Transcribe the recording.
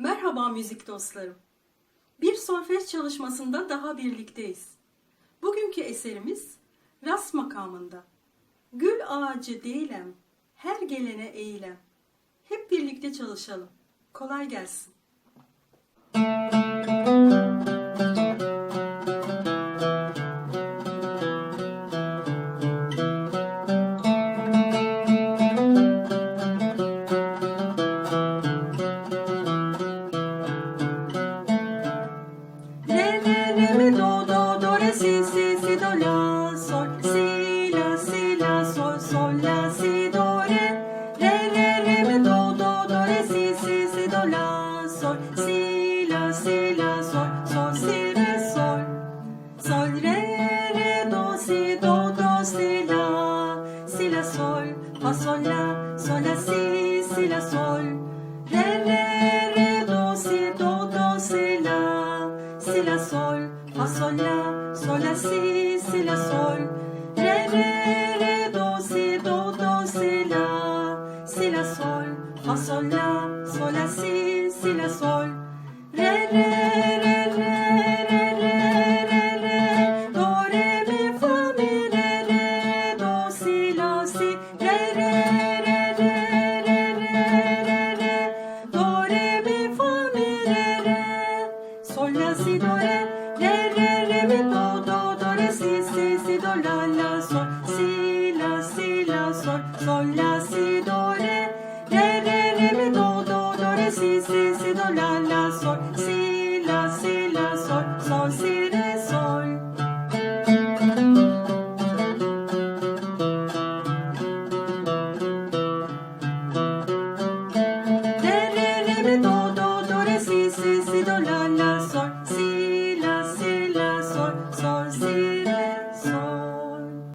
Merhaba müzik dostlarım. Bir solfej çalışmasında daha birlikteyiz. Bugünkü eserimiz Ras makamında. Gül ağacı değilem, her gelene eğilem. Hep birlikte çalışalım. Kolay gelsin. Si, do, la, sol, si, la, si, la, sol, sol, la, si, do, re. Re, re, re, mi, do, do, do, re, si, si, si, do, la, sol, si, la, si, la, sol, sol, si, re, sol. Sol, re, re, do, si, do, do, si, la, si, la, sol, fa, sol, la, sol, la, si, si, la, sol. Re, re, re, fa sol la, sol la si, si la sol, re re re do si do do si la, si la sol, fa sol la, sol la si, si la sol, re re re re re. Sol la si do re re, re, mi, do, do, do, re, si, si, si, do, la, la, sol, si, la, si, la, sol, sol, la, si, do, re, re, re, re, mi, do, do, do, re, si, si, si, do, la, la, sol, si, la, si, la, sol, sol, si, re, sol. Re, re, re, mi, do, do, do, re, si, si, si, do, la, la, sor, sor, si.